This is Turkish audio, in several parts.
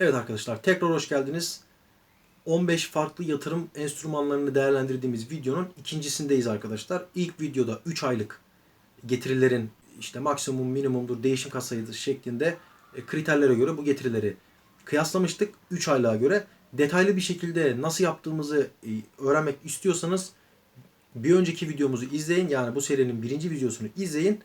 Evet arkadaşlar tekrar hoş geldiniz. 15 farklı yatırım enstrümanlarını değerlendirdiğimiz videonun ikincisindeyiz arkadaşlar. İlk videoda 3 aylık getirilerin işte maksimum minimumdur değişim katsayıdır şeklinde e, kriterlere göre bu getirileri kıyaslamıştık. 3 aylığa göre detaylı bir şekilde nasıl yaptığımızı e, öğrenmek istiyorsanız bir önceki videomuzu izleyin. Yani bu serinin birinci videosunu izleyin.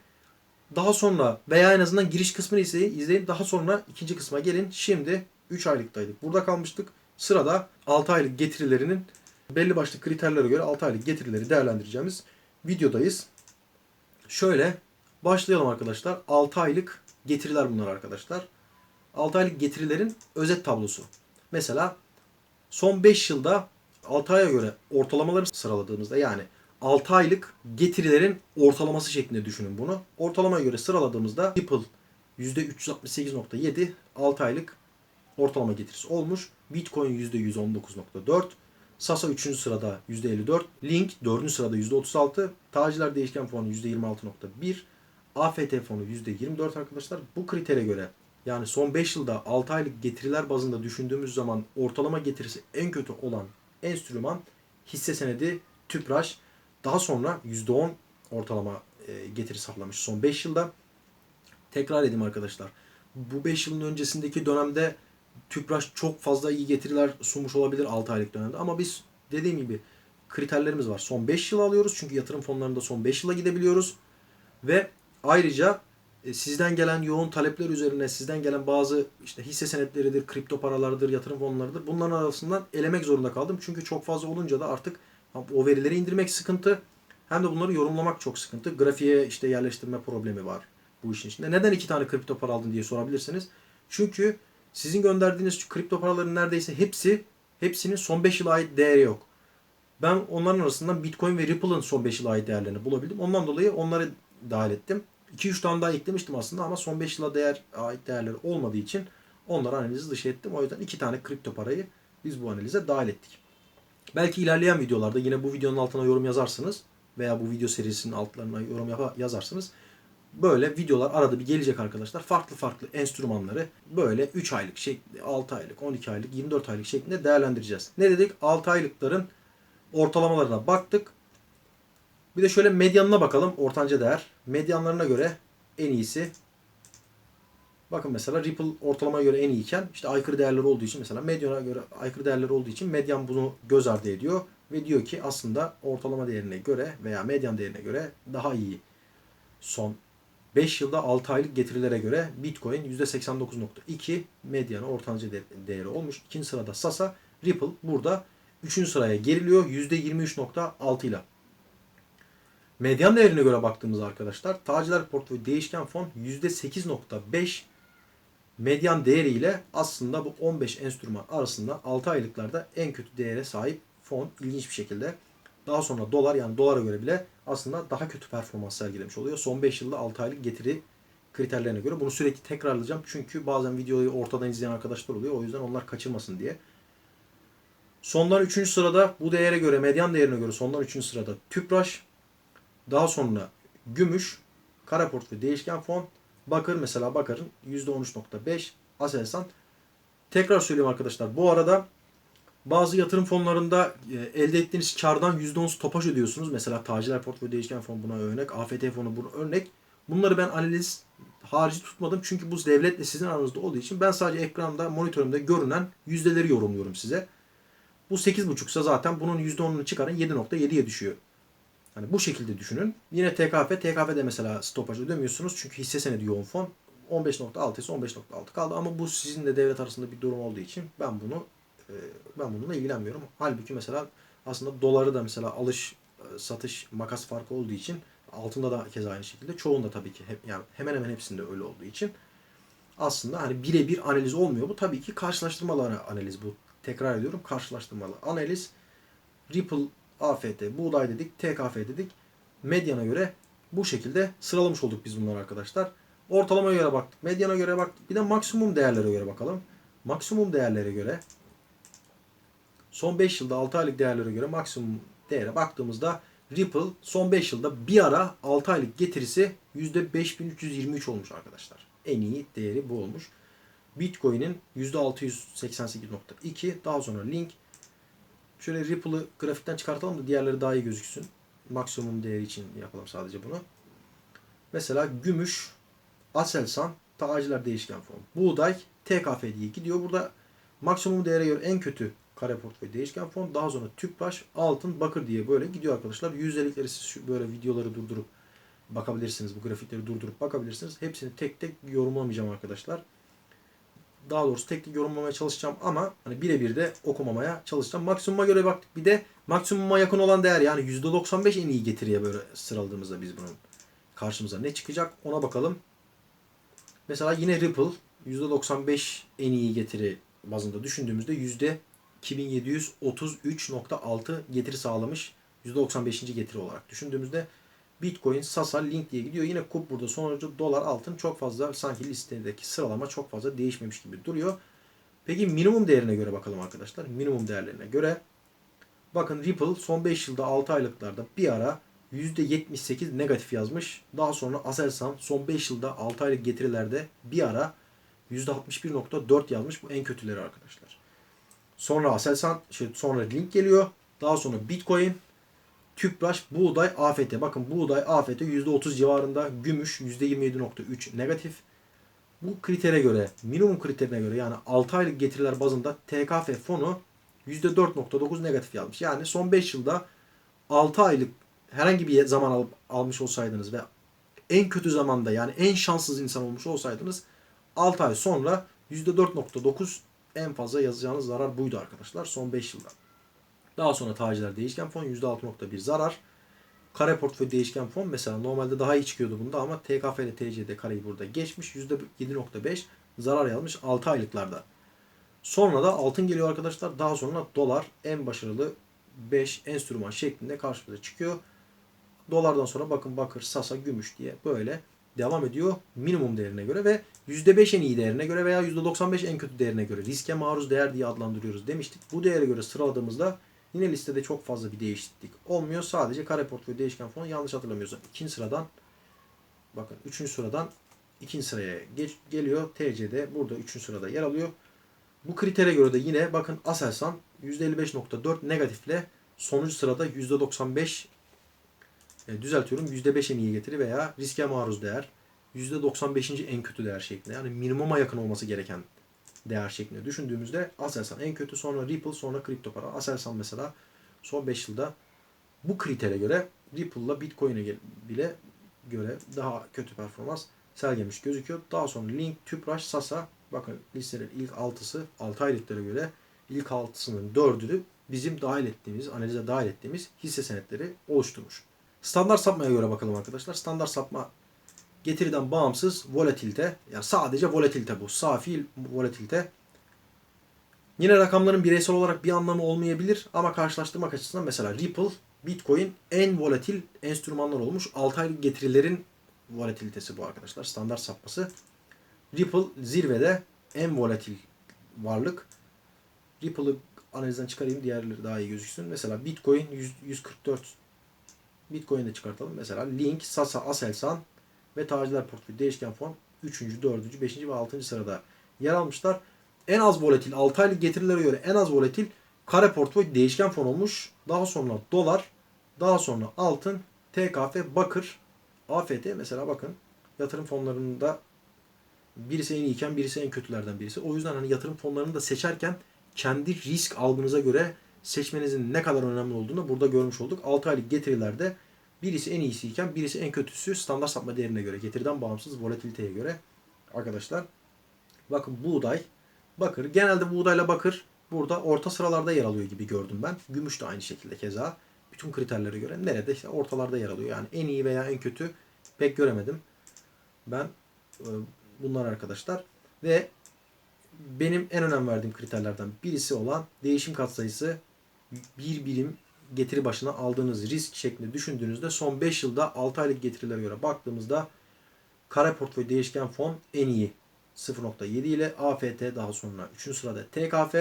Daha sonra veya en azından giriş kısmını izleyin. Daha sonra ikinci kısma gelin. Şimdi 3 aylıktaydık. Burada kalmıştık. Sırada 6 aylık getirilerinin belli başlı kriterlere göre 6 aylık getirileri değerlendireceğimiz videodayız. Şöyle başlayalım arkadaşlar. 6 aylık getiriler bunlar arkadaşlar. 6 aylık getirilerin özet tablosu. Mesela son 5 yılda 6 aya göre ortalamaları sıraladığımızda yani 6 aylık getirilerin ortalaması şeklinde düşünün bunu. Ortalamaya göre sıraladığımızda Ripple %368.7 6 aylık ortalama getirisi olmuş. Bitcoin %119.4. Sasa 3. sırada %54. Link 4. sırada %36. Tacirler değişken fonu %26.1. AFT fonu %24 arkadaşlar. Bu kritere göre yani son 5 yılda 6 aylık getiriler bazında düşündüğümüz zaman ortalama getirisi en kötü olan enstrüman hisse senedi TÜPRAŞ. Daha sonra %10 ortalama e, getiri sağlamış son 5 yılda. Tekrar edeyim arkadaşlar. Bu 5 yılın öncesindeki dönemde TÜPRAŞ çok fazla iyi getiriler sunmuş olabilir 6 aylık dönemde. Ama biz dediğim gibi kriterlerimiz var. Son 5 yıl alıyoruz. Çünkü yatırım fonlarında son 5 yıla gidebiliyoruz. Ve ayrıca e, sizden gelen yoğun talepler üzerine sizden gelen bazı işte hisse senetleridir, kripto paralardır, yatırım fonlarıdır. Bunların arasından elemek zorunda kaldım. Çünkü çok fazla olunca da artık o verileri indirmek sıkıntı. Hem de bunları yorumlamak çok sıkıntı. Grafiğe işte yerleştirme problemi var bu işin içinde. Neden iki tane kripto para aldın diye sorabilirsiniz. Çünkü sizin gönderdiğiniz kripto paraların neredeyse hepsi hepsinin son 5 yıla ait değeri yok. Ben onların arasından Bitcoin ve Ripple'ın son 5 yıla ait değerlerini bulabildim. Ondan dolayı onları dahil ettim. 2-3 tane daha eklemiştim aslında ama son 5 yıla değer ait değerleri olmadığı için onları analizi dışı ettim. O yüzden 2 tane kripto parayı biz bu analize dahil ettik. Belki ilerleyen videolarda yine bu videonun altına yorum yazarsınız veya bu video serisinin altlarına yorum yazarsınız. Böyle videolar arada bir gelecek arkadaşlar. Farklı farklı enstrümanları böyle 3 aylık, şekli, 6 aylık, 12 aylık, 24 aylık şeklinde değerlendireceğiz. Ne dedik? 6 aylıkların ortalamalarına baktık. Bir de şöyle medyanına bakalım. Ortanca değer. Medyanlarına göre en iyisi. Bakın mesela Ripple ortalamaya göre en iyiyken işte aykırı değerleri olduğu için mesela medyana göre aykırı değerleri olduğu için medyan bunu göz ardı ediyor. Ve diyor ki aslında ortalama değerine göre veya medyan değerine göre daha iyi. Son 5 yılda 6 aylık getirilere göre Bitcoin %89.2 medyanı ortanca değeri olmuş. İkinci sırada Sasa, Ripple burada 3. sıraya geriliyor %23.6 ile. Medyan değerine göre baktığımızda arkadaşlar tacirler portföy değişken fon %8.5 medyan değeriyle aslında bu 15 enstrüman arasında 6 aylıklarda en kötü değere sahip fon ilginç bir şekilde. Daha sonra dolar yani dolara göre bile aslında daha kötü performans sergilemiş oluyor. Son 5 yılda 6 aylık getiri kriterlerine göre. Bunu sürekli tekrarlayacağım. Çünkü bazen videoyu ortadan izleyen arkadaşlar oluyor. O yüzden onlar kaçırmasın diye. Sondan 3. sırada bu değere göre, medyan değerine göre sondan 3. sırada Tüpraş. Daha sonra Gümüş, Kara Portföy Değişken Fon, Bakır mesela Bakır'ın %13.5, Aselsan. Tekrar söyleyeyim arkadaşlar. Bu arada bazı yatırım fonlarında e, elde ettiğiniz kardan %10 stopaj ödüyorsunuz. Mesela Tacirler Portföy Değişken Fon buna örnek. AFT fonu buna örnek. Bunları ben analiz harici tutmadım. Çünkü bu devletle sizin aranızda olduğu için ben sadece ekranda, monitörümde görünen yüzdeleri yorumluyorum size. Bu 8.5 ise zaten bunun %10'unu çıkarın 7.7'ye düşüyor. Hani bu şekilde düşünün. Yine TKF, TKF'de mesela stopaj ödemiyorsunuz. Çünkü hisse senedi yoğun fon 15.6 ise 15.6 kaldı. Ama bu sizinle devlet arasında bir durum olduğu için ben bunu ben bununla ilgilenmiyorum. Halbuki mesela aslında doları da mesela alış e, satış makas farkı olduğu için altında da keza aynı şekilde çoğunda tabii ki hep yani hemen hemen hepsinde öyle olduğu için aslında hani birebir analiz olmuyor bu. Tabii ki karşılaştırmalı analiz bu. Tekrar ediyorum karşılaştırmalı analiz. Ripple, AFT, buğday dedik, TKF dedik. Medyana göre bu şekilde sıralamış olduk biz bunları arkadaşlar. Ortalamaya göre baktık, medyana göre baktık. Bir de maksimum değerlere göre bakalım. Maksimum değerlere göre son 5 yılda 6 aylık değerlere göre maksimum değere baktığımızda Ripple son 5 yılda bir ara 6 aylık getirisi %5323 olmuş arkadaşlar. En iyi değeri bu olmuş. Bitcoin'in %688.2. Daha sonra Link. Şöyle Ripple'ı grafikten çıkartalım da diğerleri daha iyi gözüksün. Maksimum değeri için yapalım sadece bunu. Mesela gümüş, Aselsan, Tacirler Değişken Fon, Buğday, TKF diye gidiyor. Burada maksimum değere göre en kötü kare portföy değişken fon. Daha sonra tüpraş, altın, bakır diye böyle gidiyor arkadaşlar. Yüzdelikleri siz böyle videoları durdurup bakabilirsiniz. Bu grafikleri durdurup bakabilirsiniz. Hepsini tek tek yorumlamayacağım arkadaşlar. Daha doğrusu tek tek yorumlamaya çalışacağım ama hani birebir de okumamaya çalışacağım. Maksimuma göre baktık. Bir de maksimuma yakın olan değer yani %95 en iyi getiriye böyle sıraladığımızda biz bunun karşımıza ne çıkacak ona bakalım. Mesela yine Ripple %95 en iyi getiri bazında düşündüğümüzde %2733.6 getiri sağlamış. %95. getiri olarak düşündüğümüzde Bitcoin, Sasa, Link diye gidiyor. Yine kup burada sonucu dolar, altın çok fazla sanki listedeki sıralama çok fazla değişmemiş gibi duruyor. Peki minimum değerine göre bakalım arkadaşlar. Minimum değerlerine göre bakın Ripple son 5 yılda 6 aylıklarda bir ara %78 negatif yazmış. Daha sonra Aselsan son 5 yılda 6 aylık getirilerde bir ara %61.4 yazmış. Bu en kötüleri arkadaşlar. Sonra Aselsan, şey, sonra Link geliyor. Daha sonra Bitcoin, Tüpraş, Buğday, AFT. Bakın Buğday, AFT %30 civarında. Gümüş %27.3 negatif. Bu kritere göre, minimum kriterine göre yani 6 aylık getiriler bazında TKF fonu %4.9 negatif yazmış. Yani son 5 yılda 6 aylık herhangi bir zaman alıp almış olsaydınız ve en kötü zamanda yani en şanssız insan olmuş olsaydınız 6 ay sonra %4.9 en fazla yazacağınız zarar buydu arkadaşlar son 5 yılda. Daha sonra tacirler değişken fon %6.1 zarar. Kare portföy değişken fon mesela normalde daha iyi çıkıyordu bunda ama TKF ile TC'de kareyi burada geçmiş. %7.5 zarar yazmış 6 aylıklarda. Sonra da altın geliyor arkadaşlar. Daha sonra dolar en başarılı 5 enstrüman şeklinde karşımıza çıkıyor. Dolardan sonra bakın bakır, sasa, gümüş diye böyle devam ediyor minimum değerine göre ve %5 en iyi değerine göre veya %95 en kötü değerine göre riske maruz değer diye adlandırıyoruz demiştik. Bu değere göre sıraladığımızda yine listede çok fazla bir değişiklik olmuyor. Sadece kare portföy değişken fonu yanlış hatırlamıyorsam ikinci sıradan bakın üçüncü sıradan ikinci sıraya geç, geliyor. TC'de burada üçüncü sırada yer alıyor. Bu kritere göre de yine bakın Aselsan %55.4 negatifle sonuncu sırada %95 e, düzeltiyorum %5 en iyi getiri veya riske maruz değer %95. en kötü değer şeklinde yani minimuma yakın olması gereken değer şeklinde düşündüğümüzde Aselsan en kötü sonra Ripple sonra kripto para. Aselsan mesela son 5 yılda bu kritere göre Ripple'la Bitcoin'e bile göre daha kötü performans sergilemiş gözüküyor. Daha sonra Link, Tüpraş, Sasa bakın listelerin ilk 6'sı 6 aylıklara göre ilk 6'sının 4'ü bizim dahil ettiğimiz, analize dahil ettiğimiz hisse senetleri oluşturmuş. Standart sapmaya göre bakalım arkadaşlar. Standart sapma getiriden bağımsız volatilite. Yani sadece volatilite bu. Safi volatilite. Yine rakamların bireysel olarak bir anlamı olmayabilir ama karşılaştırmak açısından mesela Ripple, Bitcoin en volatil enstrümanlar olmuş. 6 aylık getirilerin volatilitesi bu arkadaşlar. Standart sapması. Ripple zirvede en volatil varlık. Ripple'ı analizden çıkarayım diğerleri daha iyi gözüksün. Mesela Bitcoin 100, 144 Bitcoin'de çıkartalım. Mesela Link, Sasa, Aselsan ve Tacirler Portföy Değişken Fon 3. 4. 5. ve 6. sırada yer almışlar. En az volatil 6 aylık getirilere göre en az volatil kare portföy değişken fon olmuş. Daha sonra dolar, daha sonra altın, TKF, bakır, AFT mesela bakın yatırım fonlarında birisi en iyiyken birisi en kötülerden birisi. O yüzden hani yatırım fonlarını da seçerken kendi risk algınıza göre seçmenizin ne kadar önemli olduğunu burada görmüş olduk. 6 aylık getirilerde birisi en iyisiyken birisi en kötüsü standart sapma değerine göre. Getiriden bağımsız volatiliteye göre arkadaşlar. Bakın buğday, bakır. Genelde buğdayla bakır burada orta sıralarda yer alıyor gibi gördüm ben. Gümüş de aynı şekilde keza. Bütün kriterlere göre nerede işte ortalarda yer alıyor. Yani en iyi veya en kötü pek göremedim. Ben e, bunlar arkadaşlar. Ve benim en önem verdiğim kriterlerden birisi olan değişim katsayısı bir birim getiri başına aldığınız risk şeklinde düşündüğünüzde son 5 yılda 6 aylık getirilere göre baktığımızda kare portföy değişken fon en iyi 0.7 ile AFT daha sonra 3. sırada TKF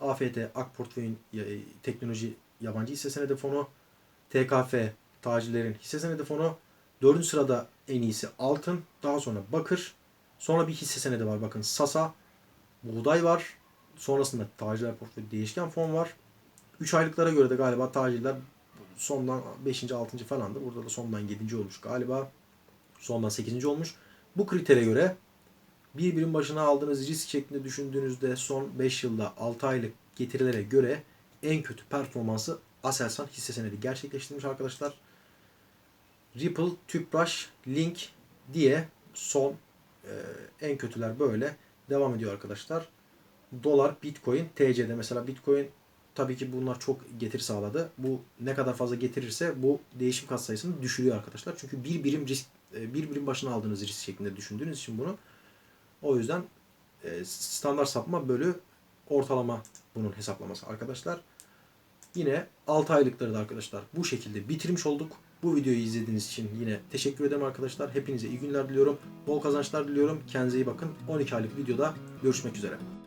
AFT Ak Portföy'ün teknoloji yabancı hisse senedi fonu TKF tacirlerin hisse senedi fonu 4. sırada en iyisi altın daha sonra bakır Sonra bir hisse senedi var. Bakın Sasa, buğday var. Sonrasında tacirler portföyü değişken fon var. 3 aylıklara göre de galiba tacirler sondan 5. 6. falandı. Burada da sondan 7. olmuş galiba. Sondan 8. olmuş. Bu kritere göre bir birim başına aldığınız risk şeklinde düşündüğünüzde son 5 yılda 6 aylık getirilere göre en kötü performansı Aselsan hisse senedi gerçekleştirmiş arkadaşlar. Ripple, Tüpraş, Link diye son e, en kötüler böyle devam ediyor arkadaşlar. Dolar, Bitcoin, TC'de mesela Bitcoin tabii ki bunlar çok getiri sağladı. Bu ne kadar fazla getirirse bu değişim kat sayısını düşürüyor arkadaşlar. Çünkü bir birim risk e, bir birim başına aldığınız risk şeklinde düşündüğünüz için bunu o yüzden e, standart sapma bölü ortalama bunun hesaplaması arkadaşlar. Yine 6 aylıkları da arkadaşlar bu şekilde bitirmiş olduk. Bu videoyu izlediğiniz için yine teşekkür ederim arkadaşlar. Hepinize iyi günler diliyorum. Bol kazançlar diliyorum. Kendinize iyi bakın. 12 aylık videoda görüşmek üzere.